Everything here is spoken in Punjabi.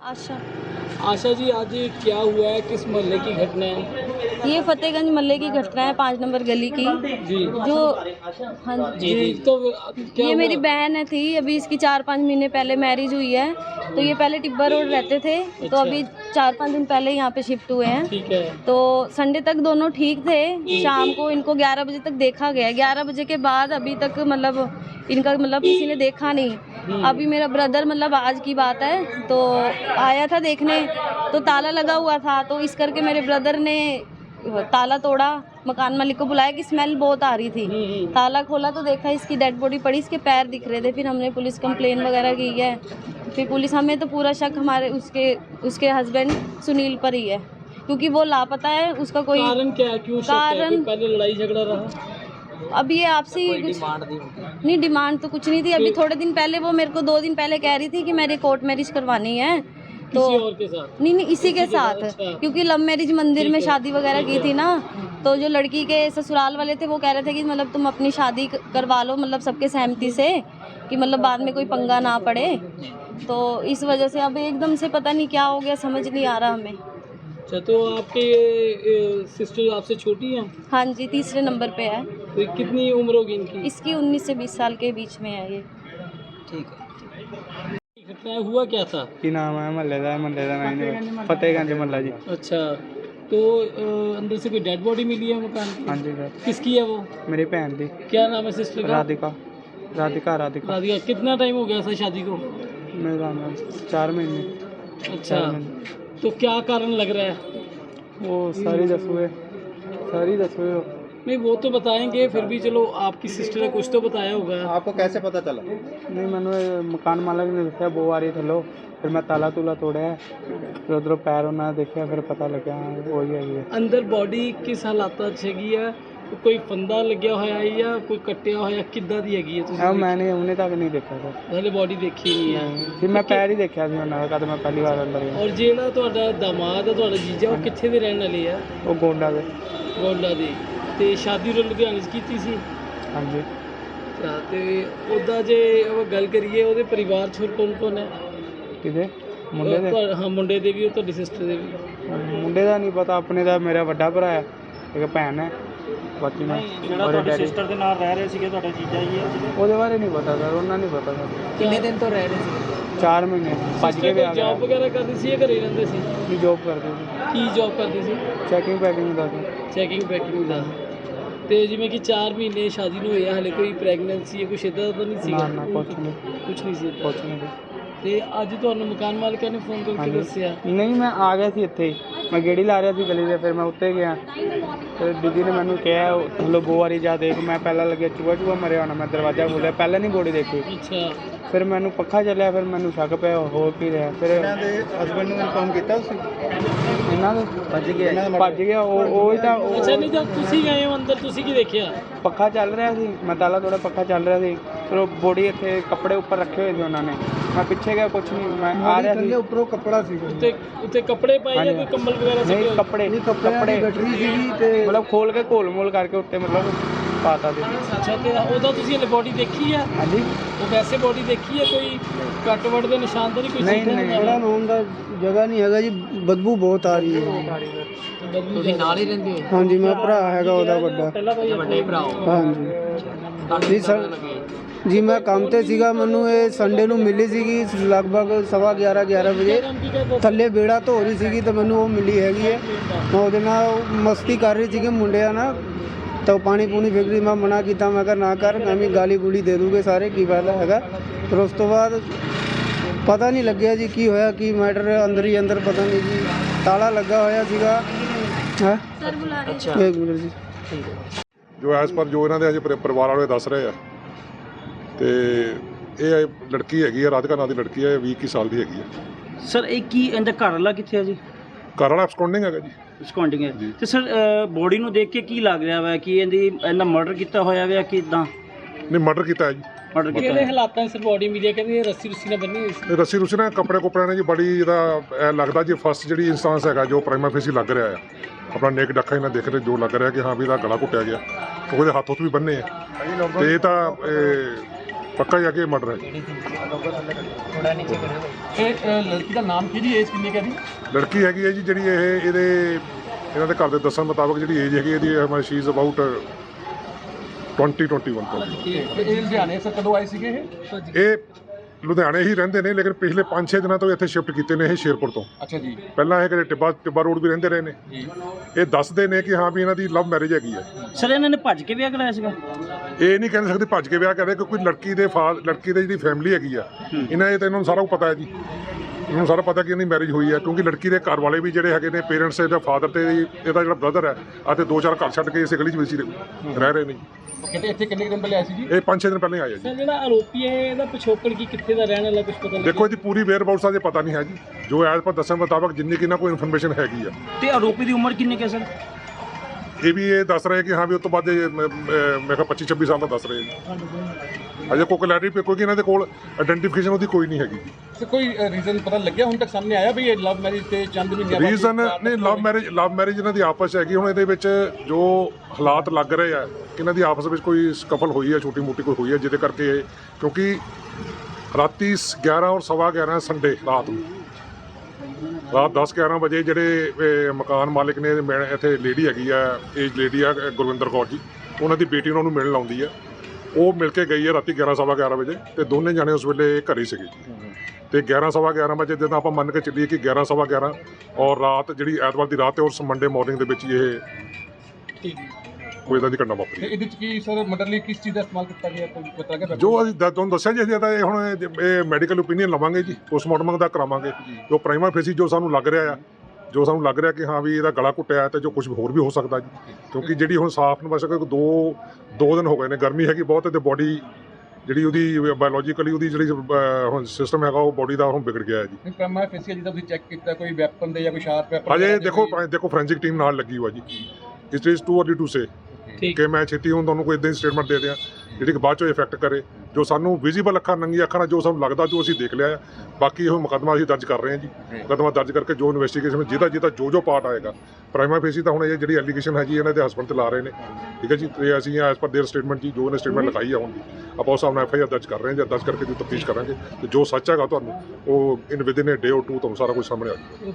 आशा। आशा जी आज क्या हुआ है? किस मोहल्ले की घटना है? ये फतेहगंज मल्ले की घटना है पाँच नंबर गली की। जी। जो हाँ जी। जी तो क्या ये मेरी बहन है थी अभी इसकी चार पाँच महीने पहले मैरिज हुई है। तो ये पहले टिब्बर रोड रहते थे। तो अच्छा। अभी चार पाँच दिन पहले यहाँ पे शिफ्ट हुए हैं। ठीक है। तो संडे तक दोनों ठीक थे। शाम को इनको 11 बजे तक देखा गया। 11 बजे के बाद अभी तक मतलब इनका मतलब किसी ने देखा नहीं। अभी मेरा ब्रदर मतलब आज की बात है। तो आया था देखने तो ताला लगा हुआ था। तो इस करके मेरे ब्रदर ने ताला तोड़ा मकान मालिक को बुलाया कि स्मेल बहुत आ रही थी। हम्म, हम्म। ताला खोला तो देखा इसकी डेड बॉडी पड़ी इसके पैर दिख रहे थे। फिर हमने पुलिस कंप्लेन वगैरह की है। फिर पुलिस हमें तो पूरा शक हमारे उसके उसके हस्बैंड सुनील पर ही है। क्योंकि वो लापता है उसका कोई कारण क्या है? क्यों कारण- पहले लड़ाई झगड़ा रहा? अब ये आपसे ही कुछ नहीं डिमांड तो कुछ नहीं थी। अभी थोड़े दिन पहले वो मेरे को दो दिन पहले कह रही थी कि मेरी कोर्ट मैरिज करवानी है। तो और के साथ? नहीं नहीं इसी के साथ? अच्छा। क्योंकि लव मैरिज मंदिर में शादी वगैरह की थी ना तो जो लड़की के ससुराल वाले थे वो कह रहे थे कि मतलब तुम अपनी शादी करवा लो मतलब सबके सहमति से। कि मतलब बाद में कोई पंगा ना पड़े। तो इस वजह से अब एकदम से पता नहीं क्या हो गया समझ नहीं आ रहा हमें। अच्छा तो आपके सिस्टर आपसे छोटी हैं? हाँ जी तीसरे नंबर पे है। तो कितनी उम्र होगी इनकी? इसकी 19 से 20 साल के बीच में है ये। ठीक है। घटना हुआ क्या था? कि नाम है मल्लेदार मल्लेदार फतेहगंज मल्ला जी। अच्छा तो अंदर से कोई डेड बॉडी मिली है मकान हाँ जी सर किसकी है वो? मेरी बहन थी क्या नाम है सिस्टर का? राधिका। ਰਾਧਿਕਾ ਰਾਧਿਕਾ राधिका कितना टाइम हो गया था शादी को ਮੇਰੇ ਨਾਲ 4 ਮਹੀਨੇ अच्छा ਚਾਰ ਮਹੀਨੇ तो क्या कारण लग रहा है ਉਹ ਸਾਰੀ ਦੱਸੂਏ ਸਾਰੀ ਦੱਸੂਏ नहीं वो तो बताएंगे फिर भी चलो आपकी सिस्टर ने कुछ तो बताया होगा आपको कैसे पता चला ਨਹੀਂ ਮੈਨੂੰ ਇਹ ਮਕਾਨ ਮਾਲਕ ਨੇ ਦੱਸਿਆ ਬੋ ਆ ਰਹੀ ਥੱਲੋਂ ਫਿਰ ਮੈਂ ਤਾਲਾ ਤੂਲਾ ਤੋੜਿਆ ਫਿਰ ਉਧਰੋਂ ਪੈਰ ਉਹਨਾਂ ਨੇ ਦੇਖਿਆ ਫਿਰ ਪਤਾ ਲੱਗਿਆ ਹਾਂ, ਉਹੀ ਹੈਗੀ ਹੈ ਅੰਦਰ ਬੋਡੀ ਕਿਸ ਹਾਲਾਤਾਂ 'ਚ ਹੈਗੀ ਆ ਕੋਈ ਫੰਦਾ ਲੱਗਿਆ ਹੋਇਆ ਹੈ ਜਾਂ ਕੋਈ ਕੱਟਿਆ ਹੋਇਆ ਕਿੱਦਾਂ ਦੀ ਹੈਗੀ ਹੈ ਤੁਸੀਂ ਮੈंने ਉਹਨੇ ਤੱਕ ਨਹੀਂ ਦੇਖਿਆ ਸਰ। ਹਲੇ ਬੋਡੀ ਦੇਖੀ ਨਹੀਂ ਹੈ। ਫਿਰ ਮੈਂ ਪੈਰ ਹੀ ਦੇਖਿਆ ਸੀ ਉਹਨਾਂ ਦਾ ਕਦ ਮੈਂ ਪਹਿਲੀ ਵਾਰ ਅੰਦਰ ਗਿਆ। ਔਰ ਜਿਹੜਾ ਤੁਹਾਡਾ ਦਾਮਾਦ ਹੈ ਤੁਹਾਡਾ ਜੀਜਾ ਉਹ ਕਿੱਥੇ ਦੇ ਰਹਿਣ ਵਾਲੇ ਆ? ਉਹ ਗੋਂਡਾ ਦੇ। ਗੋਂਡਾ ਦੇ। ਤੇ ਸ਼ਾਦੀ ਉਹ ਲੁਧਿਆਣੇ 'ਚ ਕੀਤੀ ਸੀ? ਹਾਂਜੀ। ਅੱਛਾ, ਤੇ ਉਹਦਾ ਜੇ ਉਹ ਗੱਲ ਕਰੀਏ ਉਹਦੇ ਪਰਿਵਾਰ 'ਚ ਹੋਰ ਕੌਣ ਕੌਣ ਹੈ? ਕਿਤੇ ਮੁੰਡੇ ਦੇ? ਤੁਹਾ- ਹਾਂ ਮੁੰਡੇ ਦੇ ਵੀ ਉਹ ਤੁਹਾਡੀ ਸਿਸਟਰ ਦੇ ਵੀ। ਮੁੰਡੇ ਦਾ ਨਹੀਂ ਪਤਾ ਆਪਣੇ ਦਾ ਮੇਰਾ ਵੱਡਾ ਭਰਾ ਹੈ ਇੱਕ ਭੈਣ ਹੈ। ਬਾਕੀ ਮੈਂ ਉਹਦੇ ਡੈਡੀ ਦੇ ਨਾਲ ਰਹਿ ਰਹੇ ਸੀਗੇ ਤੁਹਾਡੇ ਜੀਜਾ ਜੀ ਉਹਦੇ ਬਾਰੇ ਨਹੀਂ ਪਤਾ ਸਰ ਉਹਨਾਂ ਨਹੀਂ ਪਤਾ ਸਰ। ਕਿੰਨੇ ਦਿਨ ਤੋਂ ਰਹਿ ਰਹੇ ਸੀ 4 ਮਹੀਨੇ ਭੱਜ ਕੇ ਵੀ ਆ ਗਿਆ ਜੌਬ ਵਗੈਰਾ ਕਰਦੇ ਸੀ ਜਾਂ ਘਰੇ ਰਹਿੰਦੇ ਸੀ? ਕੀ ਜੋਬ ਕਰਦੇ ਸੀ? ਕੀ ਜੌਬ ਕਰਦੇ ਸੀ? ਚੈਕਿੰਗ ਪੈਕਿੰਗ ਦਾ ਸੀ। ਚੈਕਿੰਗ ਪੈਕਿੰਗ ਦਾ ਤੇ ਜਿਵੇਂ ਕਿ 4 ਮਹੀਨੇ ਸ਼ਾਦੀ ਨੂੰ ਹੋਇਆ ਹਲੇ ਕੋਈ ਪ੍ਰੈਗਨੈਂਸੀ ਜਾਂ ਕੁਛ ਇਦਾਂ ਦਾ ਨਹੀਂ ਸੀਗਾ? ਨਾ ਨਾ ਕੁਛ ਨਹੀਂ। ਕੁਛ ਨਹੀਂ ਸੀ। ਕੁਛ ਨਹੀਂ। ਤੇ ਅੱਜ ਤੁਹਾਨੂੰ ਮਕਾਨ ਮਾਲਕਾਂ ਨੇ ਫੋਨ ਕਰਕੇ ਹਾਂਜੀ। ਦੱਸਿਆ। ਨਹੀਂ ਮੈਂ ਆ ਗਿਆ ਸੀ ਇੱਥੇ ਹੀ। ਮੈਂ ਗੇੜੀ ਲਾ ਰਿਹਾ ਸੀ ਗਲੀ ਦੇ ਫਿਰ ਮੈਂ ਉੱਤੇ ਗਿਆ। ਫਿਰ ਦੀਦੀ ਨੇ ਮੈਨੂੰ ਕਿਹਾ ਥੱਲੋਂ ਬੋ ਵਾਰੀ ਜਾ ਦੇਖ। ਮੈਂ ਪਹਿਲਾਂ ਲੱਗਿਆ ਚੂਹਾ ਚੂਹਾ ਮਰਿਆ ਹੋਣਾ ਮੈਂ ਦਰਵਾਜ਼ਾ ਖੋਲ੍ਹਿਆ ਪਹਿਲਾਂ ਨਹੀਂ ਬੋਡੀ ਦੇਖੀ। ਅੱਛਾ। ਫਿਰ ਮੈਨੂੰ ਪੱਖਾ ਚੱਲਿਆ ਫਿਰ ਮੈਨੂੰ ਸ਼ੱਕ ਪਿਆ ਹੋ ਕੀ ਰਿਹਾ। ਫਿਰ ਇਹਨਾਂ ਦੇ ਹਸਬੰਡ ਨੂੰ ਇਨਫੋਰਮ ਕੀਤਾ ਤੁਸੀਂ? ਇਹਨਾਂ ਦੇ ਭੱਜ ਗਿਆ। ਇਹਨਾਂ ਦਾ ਭੱਜ ਗਿਆ ਉਹ ਉਹ ਹੀ ਤਾਂ ਉਹ- ਅੱਛਾ ਨਹੀਂ ਜਦ ਤੁਸੀਂ ਗਏ ਹੋ ਅੰਦਰ ਤੁਸੀਂ ਕੀ ਦੇਖਿਆ? ਪੱਖਾ ਚੱਲ ਰਿਹਾ ਸੀ। ਮੈਂ ਤਾਲਾ ਥੋੜਾ ਪੱਖਾ ਚੱਲ ਰਿਹਾ ਸੀ। ਫਿਰ ਉਹ ਬੋਡੀ ਇੱਥੇ ਕੱਪੜੇ ਉੱਪਰ ਰੱਖੇ ਹੋਏ ਸੀ ਉਹਨਾਂ ਨੇ। ਮੈਂ ਪਿੱਛੇ ਗਿਆ ਕੁਝ ਨਹੀਂ ਮੈਂ ਆ ਰਿਹਾ ਸੀ। ਉੱਪਰੋਂ ਕੱਪੜਾ ਸੀ ਉੱਤੇ ਉੱਤੇ ਕੱਪੜੇ ਪਾਏ ਜਾਂ। ਕੋਈ ਕੰਬਲ ਵਗੈਰਾ ਸੀ ਨਹੀਂ ਕੱਪੜੇ ਕੱਪੜੇ। ਗੱਟਰੀ ਸੀਗੀ ਤੇ ਮਤਲਬ ਖੋਲ ਕੇ ਘੋਲ ਮੋਲ ਕਰਕੇ ਉੱਤੇ ਮਤਲਬ ਪਾਤਾ ਸੀ। ਅੱਛਾ ਤੇ ਉਹਦਾ ਤੁਸੀਂ ਬੋਡੀ ਦੇਖੀ ਆ? ਹਾਂਜੀ। ਉਹ ਵੈਸੇ ਬੋਡੀ ਦੇਖੀ ਆ ਕੋਈ ਕੱਟ ਵੱਟ ਦੇ ਨਿਸ਼ਾਨ ਤਾਂ ਨਹੀਂ ਕੋਈ ਨਹੀਂ, ਨਹੀਂ। ਦਾ? ਖੜਾ ਹੋਣ ਦਾ ਜਗ੍ਹਾ ਨਹੀਂ ਹੈਗਾ ਜੀ ਬਦਬੂ ਬਹੁਤ ਆ ਰਹੀ ਹੈ। ਤੁਸੀਂ ਨਾਲ ਹੀ ਰਹਿੰਦੇ ਹੋ? ਹਾਂਜੀ ਮੈਂ ਭਰਾ ਹੈਗਾ ਉਹਦਾ ਵੱਡਾ। ਪਹਿਲਾਂ ਭਾਈ ਵੱਡੇ ਭਰਾ ਹਾਂਜੀ। ਜੀ ਸਰ ਜੀ ਮੈਂ ਕੰਮ ਤੇ ਸੀਗਾ ਮੈਨੂੰ ਇਹ ਸੰਡੇ ਨੂੰ ਮਿਲੀ ਸੀਗੀ ਲਗਭਗ 11:30 11 ਵਜੇ। ਥੱਲੇ ਬੇੜਾ ਧੋ ਰਹੀ ਸੀਗੀ ਤਾਂ ਮੈਨੂੰ ਉਹ ਮਿਲੀ ਹੈਗੀ ਹੈ। ਮੈਂ ਉਹਦੇ ਨਾਲ ਮਸਤੀ ਕਰ ਰਹੀ ਸੀਗੀ ਮੁੰਡਿਆਂ ਨਾਲ। ਤਾਂ ਉਹ ਪਾਣੀ ਪੂਣੀ ਫੇਕ ਮੈਂ ਮਨਾ ਕੀਤਾ ਮੈਂ ਕਿਹਾ ਨਾ ਕਰ ਮੈਂ ਵੀ ਗਾਲੀ ਗੂਲੀ ਦੇ ਦੂਗੇ ਸਾਰੇ ਕੀ ਵਾਲਾ ਹੈਗਾ। ਫਿਰ ਉਸ ਤੋਂ ਬਾਅਦ ਪਤਾ ਨਹੀਂ ਲੱਗਿਆ ਜੀ ਕੀ ਹੋਇਆ ਕੀ ਮੈਟਰ ਅੰਦਰ ਹੀ ਅੰਦਰ ਪਤਾ ਨਹੀਂ ਜੀ। ਤਾਲਾ ਲੱਗਾ ਹੋਇਆ ਸੀਗਾ। ਹਾਂ? ਸਰ ਬੁਲਾ ਰਹੇ ਜੀ ਇੱਕ ਮਿੰਟ ਜੀ। ਜੋ ਐਸ ਪਰ ਜੋ ਇਹਨਾਂ ਦੇ ਅਜੇ ਪਰਿਵਾਰ ਵਾਲੇ ਦੱਸ ਰਹੇ ਆ ਤੇ ਇਹ ਲੜਕੀ ਹੈਗੀ ਆ ਰਾਧਿਕਾ ਨਾਂ ਦੀ ਲੜਕੀ ਹੈ 20 ਕੁ ਸਾਲ ਦੀ ਹੈਗੀ ਆ। ਸਰ ਇਹ ਕੀ ਇਹਦਾ ਘਰ ਵਾਲਾ ਕਿੱਥੇ ਹੈ ਜੀ? ਘਰ ਵਾਲਾ absconding ਹੈਗਾ ਜੀ। ਸਕਾਉਂਡਿੰਗ ਹੈ। ਜੀ। ਤੇ ਸਰ ਬੋਡੀ ਨੂੰ ਦੇਖ ਕੇ ਕੀ ਲੱਗ ਰਿਹਾ ਵਾ ਕਿ ਇਹਦੀ ਇਹਨਾਂ ਮਰਡਰ ਕੀਤਾ ਹੋਇਆ ਵਾ ਕਿ ਇਦਾਂ ਨਹੀਂ ਮਰਡਰ ਕੀਤਾ ਹੈ ਜੀ। ਮਰਡਰ ਕੀਤਾ ਕਿਹੜੇ ਹੋਇਆ? ਹਾਲਾਤਾਂ 'ਚ ਬੋਡੀ ਮਿਲੀ ਹੈ? ਕਹਿੰਦੇ ਰੱਸੀ ਰੁੱਸੀ ਨਾਲ ਬੰਨੀ ਹੋਈ ਸੀ। ਇਹ ਰੱਸੀ ਰੁਸੀ ਨਾਲ ਕੱਪੜੇ ਕੁਪੜਿਆਂ ਨੇ ਜੀ ਬੜੀ ਇਹਦਾ ਇਹ ਲੱਗਦਾ ਜੀ ਫਸਟ ਜਿਹੜੀ ਇਨਸਟੈਂਸ ਹੈਗਾ ਜੋ ਪ੍ਰਾਈਮਾ ਫੇਸੀ ਲੱਗ ਰਿਹਾ ਆ। ਆਪਣਾ ਨੇਕ ਡੱਖਾ ਇਹਨਾਂ ਦੇਖ ਰਹੇ ਜੋ ਲੱਗ ਰਿਹਾ ਕਿ ਹਾਂ ਵੀ ਇਹਦਾ ਗਲਾ ਘੁੱਟਿਆ ਗਿਆ। ਉਹਦੇ ਹੱਥ ਹੁੱਥ ਵੀ ਬੰਨੇ ਆ। ਤੇ ਇਹ ਤਾਂ ਇਹ ਕਿ ਮਰਡਰ ਹੈ ਜੀ। ਇਹ ਅ, ਲੜਕੀ ਦਾ ਨਾਮ ਕੀ ਜੀ ਏਜ ਕਿੰਨੀ ਕੁ ਹੈ ਦੀ ਲੜਕੀ ਹੈਗੀ ਹੈ ਜੀ ਜਿਹੜੀ ਇਹ ਇਹਦੇ ਇਹਨਾਂ ਦੇ ਘਰ ਦੇ ਦੱਸਣ ਮੁਤਾਬਕ ਜਿਹੜੀ ਏਜ ਹੈਗੀ ਇਹਦੀ ਹੈ ਸ਼ੀ ਇਜ਼ ਅਬਾਊਟ 20 21 ਤੋਂ। ਇਹ ਲੁਧਿਆਣੇ ਸਰ ਕਦੋਂ ਆਏ ਸੀਗੇ ਇਹ? ਇਹ ਲੁਧਿਆਣੇ ਹੀ ਰਹਿੰਦੇ ਨੇ ਲੇਕਿਨ ਪਿਛਲੇ 5-6 ਦਿਨਾਂ ਤੋਂ ਇੱਥੇ ਸ਼ਿਫਟ ਕੀਤੇ ਨੇ ਇਹ ਸ਼ੇਰਪੁਰ ਤੋਂ। ਅੱਛਾ ਜੀ। ਪਹਿਲਾਂ ਇਹ ਕਿਤੇ ਟਿੱਬਾ ਟਿੱਬਾ ਰੋਡ ਵੀ ਰਹਿੰਦੇ ਰਹੇ ਨੇ। ਇਹ ਦੱਸਦੇ ਨੇ ਕਿ ਹਾਂ ਵੀ ਇਹਨਾਂ ਦੀ ਲਵ ਮੈਰਿਜ ਹੈਗੀ ਹੈ। ਸਰ ਇਹਨਾਂ ਨੇ ਭੱਜ ਕੇ ਵਿਆਹ ਕਰਾਇਆ ਸੀਗਾ? ਇਹ ਨਹੀਂ ਕਹਿ ਸਕਦੇ ਭੱਜ ਕੇ ਵਿਆਹ ਕਰਦੇ ਕਿਉਂਕਿ ਲੜਕੀ ਦੇ ਫਾਦਰ ਲੜਕੀ ਦੇ ਜਿਹੜੀ ਫੈਮਿਲੀ ਹੈਗੀ ਆ ਇਹਨਾਂ ਇਹ ਤਾਂ ਇਹਨਾਂ ਨੂੰ ਸਾਰਾ ਕੁਝ ਪਤਾ ਹੈ ਜੀ। ਨੂੰ ਸਾਰਾ ਪਤਾ ਕਿ ਇਹਦੀ ਮੈਰਿਜ ਹੋਈ ਹੈ ਕਿਉਂਕਿ ਲੜਕੀ ਦੇ ਘਰ ਵਾਲੇ ਵੀ ਜਿਹੜੇ ਹੈਗੇ ਨੇ ਪੇਰੈਂਟਸ ਇਹਦਾ ਫਾਦਰ ਤੇ ਇਹਦਾ ਜਿਹੜਾ ਬ੍ਰਦਰ ਹੈ ਅਤੇ ਦੋ ਚਾਰ ਘਰ ਛੱਡ ਕੇ ਇਸੇ ਗਲੀ 'ਚ ਵਿੱਚ ਰਹਿ ਰਹੇ ਨੇ। ਕਿਤੇ ਇੱਥੇ ਕਿੰਨੇ ਦਿਨ ਪਹਿਲੇ ਆਏ ਸੀ ਜੀ? ਇਹ 5-6 ਦਿਨ ਪਹਿਲਾਂ ਹੀ ਆਏ ਆ ਜੀ। ਸਰ ਜਿਹੜਾ ਆਰੋਪੀ ਹੈ ਇਹਦਾ ਪਿਛੋਕੜ ਕੀ ਕਿੱਥੇ ਦਾ ਰਹਿਣ ਵਾਲਾ ਕੁਝ ਪਤਾ ਲੱਗਿਆ? ਦੇਖੋ ਇਹਦੀ ਪੂਰੀ ਵੇਅਰ ਬਾਊਟਸ ਅਜੇ ਪਤਾ ਨਹੀਂ ਹੈ ਜੀ। ਜੋ ਐਜ਼ ਪਰ ਦੱਸਣ ਮੁਤਾਬਕ ਜਿੰਨੀ ਕਿ ਇਹਨਾਂ ਕੋਈ ਇਨਫੋਰਮੇਸ਼ਨ ਹੈਗੀ ਆ। ਤੇ ਆਰੋਪੀ ਦੀ ਉਮਰ ਕਿੰਨੀ ਕੁ ਹੈ ਸਰ? ਇਹ ਵੀ ਇਹ ਦੱਸ ਰਹੇ ਕਿ ਹਾਂ ਵੀ ਉਸ ਤੋਂ ਬਾਅਦ ਇਹ ਮ- ਮ- ਮੈਂ ਕਿਹਾ 25 26 ਸਾਲ ਦਾ ਦੱਸ ਰਹੇ ਨੇ। ਅਜੇ ਕੋਈ ਕਲੈਰਿਟੀ ਪੇ ਕੋਈ ਇਹਨਾਂ ਦੇ ਕੋਲ ਆਇਡੈਂਟੀਫਿਕੇਸ਼ਨ ਉਹਦੀ ਕੋਈ ਨਹੀਂ ਹੈਗੀ। ਤੇ ਕੋਈ ਰੀਜ਼ਨ ਪਤਾ ਲੱਗਿਆ ਹੁਣ ਤੱਕ ਸਾਹਮਣੇ ਆਇਆ ਵੀ ਇਹ ਲਵ ਮੈਰਿਜ ਤੇ ਚੰਦ ਮਹੀਨੇ ਬਾਅਦ ਰੀਜ਼ਨ ਨਹੀਂ ਲਵ ਮੈਰਿਜ ਲਵ ਮੈਰਿਜ ਇਹਨਾਂ ਦੀ ਆਪਸ 'ਚ ਹੈਗੀ। ਹੁਣ ਇਹਦੇ ਵਿੱਚ ਜੋ ਹਾਲਾਤ ਲੱਗ ਰਹੇ ਆ ਇਹਨਾਂ ਦੀ ਆਪਸ ਵਿੱਚ ਕੋਈ ਸਕਫਲ ਹੋਈ ਹੈ ਛੋਟੀ ਮੋਟੀ ਕੋਈ ਹੋਈ ਹੈ ਜਿਹਦੇ ਕਰਕੇ ਇਹ ਕਿਉਂਕਿ ਰਾਤੀ 11 ਔਰ ਸਵਾ 11 ਸੰਡੇ ਰਾਤ ਨੂੰ। ਰਾਤ 10 11 ਵਜੇ ਜਿਹੜੇ ਇਹ ਮਕਾਨ ਮਾਲਕ ਨੇ ਮੈਂ ਇੱਥੇ ਲੇਡੀ ਹੈਗੀ ਆ ਏਜ ਲੇਡੀ ਆ ਗੁਰਵਿੰਦਰ ਕੌਰ ਜੀ ਉਹਨਾਂ ਦੀ ਬੇਟੀ ਉਹਨਾਂ ਨੂੰ ਮਿਲਣ ਆਉਂਦੀ ਆ। ਉਹ ਮਿਲ ਕੇ ਗਈ ਹੈ ਰਾਤੀ 11 ਸਵਾ 11 ਵਜੇ ਤੇ ਦੋਨੇ ਜਾਣੇ ਉਸ ਵੇਲੇ ਘਰੇ ਸੀਗੇ ਜੀ। ਤੇ 11 ਸਵਾ 11 ਵਜੇ ਜਦੋਂ ਆਪਾਂ ਮੰਨ ਕੇ ਚੱਲੀਏ ਕਿ 11 ਸਵਾ 11 ਔਰ ਰਾਤ ਜਿਹੜੀ ਐਤਵਾਰ ਦੀ ਰਾਤ ਹੈ ਔਰ ਮੰਡੇ ਮਾਰਨਿੰਗ ਦੇ ਵਿੱਚ ਹੀ। ਇਹ ਕੋਈ ਇਦਾਂ ਦੀ ਘਟਨਾ ਵਾਪਰੀ ਇਹਦੇ ਚ ਕੀ ਸਰ ਮਰਡਰ ਲਈ ਕਿਸ ਚੀਜ਼ ਦਾ ਇਸਤੇਮਾਲ ਕੀਤਾ ਗਿਆ ਕੋਈ ਪਤਾ ਲੱਗਿਆ ਜੋ ਅਸੀਂ ਦ- ਤੁਹਾਨੂੰ ਦੱਸਿਆ ਜੀ ਅਸੀਂ ਤਾਂ ਇਹ ਹੁਣ ਇਹ- ਇਹ ਮੈਡੀਕਲ ਓਪੀਨੀਅਨ ਲਵਾਂਗੇ ਜੀ ਪੋਸਟਮਾਰਟਮ ਦਾ ਕਰਾਵਾਂਗੇ। ਜੋ। ਪ੍ਰਾਈਮਾ ਫੇਸੀ ਜੋ ਸਾਨੂੰ ਲੱਗ ਰਿਹਾ ਆ ਜੋ ਸਾਨੂੰ ਲੱਗ ਰਿਹਾ ਕਿ ਹਾਂ ਵੀ ਇਹਦਾ ਗਲਾ ਘੁੱਟਿਆ ਹੈ ਤੇ ਜੋ ਕੁਝ ਹੋਰ ਵੀ ਹੋ ਸਕਦਾ ਜੀ। ਕਿਉਂਕਿ ਜਿਹੜੀ ਹੁਣ ਸਾਫ਼ ਨੂੰ ਬਸ ਕੋਈ ਦੋ ਦੋ ਦਿਨ ਹੋ ਗਏ ਨੇ ਗਰਮੀ ਹੈਗੀ ਬਹੁਤ ਤੇ ਬਾਡੀ ਜਿਹੜੀ ਉਹਦੀ ਬਾਇਓਲੋਜੀਕਲੀ ਉਹਦੀ ਜਿਹੜੀ ਅਹ, ਹੁਣ ਸਿਸਟਮ ਹੈਗਾ ਉਹ ਬਾਡੀ ਦਾ ਹੁਣ ਵਿਗੜ ਗਿਆ ਹੈ ਜੀ। ਨਹੀਂ ਕ੍ਰਾਈਮ ਫੇਸੀ ਜਿਹਦਾ ਤੁਸੀਂ ਚੈੱਕ ਕੀਤਾ ਕੋਈ ਵੈਪਨ ਦੇ ਜਾਂ ਕੋਈ ਸ਼ਾਰਪ ਵੈਪਨ ਅਜੇ ਦੇਖੋ ਦੇਖੋ ਫੋਰੈਂਸਿਕ ਟੀਮ ਨਾਲ ਲੱਗੀ ਹੋਆ ਜੀ। It is too early to say ਕਿ ਮੈਂ ਛੇਤੀ ਹੁਣ ਤੁਹਾਨੂੰ ਕੋਈ ਇਦਾਂ ਦੀ ਸਟੇਟਮੈਂਟ ਦੇ ਦਿਆਂ ਜਿਹੜੀ ਕਿ ਬਾਅਦ ਚੋਂ ਇਫੈਕਟ ਕਰੇ ਜੋ ਸਾਨੂੰ ਵਿਜ਼ੀਬਲ ਅੱਖਾਂ ਨੰਗੀ ਅੱਖਾਂ ਨਾਲ ਜੋ ਸਾਨੂੰ ਲੱਗਦਾ ਜੋ ਅਸੀਂ ਦੇਖ ਲਿਆ ਆ ਬਾਕੀ ਇਹ ਮੁਕੱਦਮਾ ਅਸੀਂ ਦਰਜ ਕਰ ਰਹੇ ਹਾਂ ਜੀ ਮੁਕੱਦਮਾ ਦਰਜ ਕਰਕੇ ਜੋ ਇਨਵੈਸਟੀਗੇਸ਼ਨ ਜਿਹਦਾ ਜਿਹਦਾ ਜੋ ਜੋ ਪਾਰਟ ਆਏਗਾ ਪ੍ਰਾਈਮਾ ਫੇਸੀ ਤਾਂ ਹੁਣ ਇਹ ਜਿਹੜੀ ਐਲੀਗੇਸ਼ਨ ਹੈ ਜੀ ਇਹਨਾਂ ਦੇ ਹਸਬੰਡ ਤੇ ਲਾ ਰਹੇ ਨੇ ਠੀਕ ਹੈ ਜੀ ਤੇ ਅਸੀਂ ਐਸ ਪਰ देयर ਸਟੇਟਮੈਂਟ ਜੀ ਜੋ ਉਹਨੇ ਸਟੇਟਮੈਂਟ ਲਿਖਾਈ ਆ ਹੁਣ ਦੀ ਆਪਾਂ ਉਸ ਸਾਹਮਣੇ ਐਫ ਆਈ ਆਰ ਦਰਜ ਕਰ ਰਹੇ ਹਾਂ ਜਾਂ ਦਰਜ ਕਰਕੇ ਜੋ ਤਫਤੀਸ਼ ਕਰਾਂਗੇ ਤੇ ਜੋ ਸੱਚ ਹੈਗਾ ਤੁਹਾਨੂੰ ਉਹ in within a day or two ਤੁਹਾਨੂੰ ਸਾਰਾ ਕੁਝ ਸਾਹਮਣੇ ਆ ਜਾਊਗਾ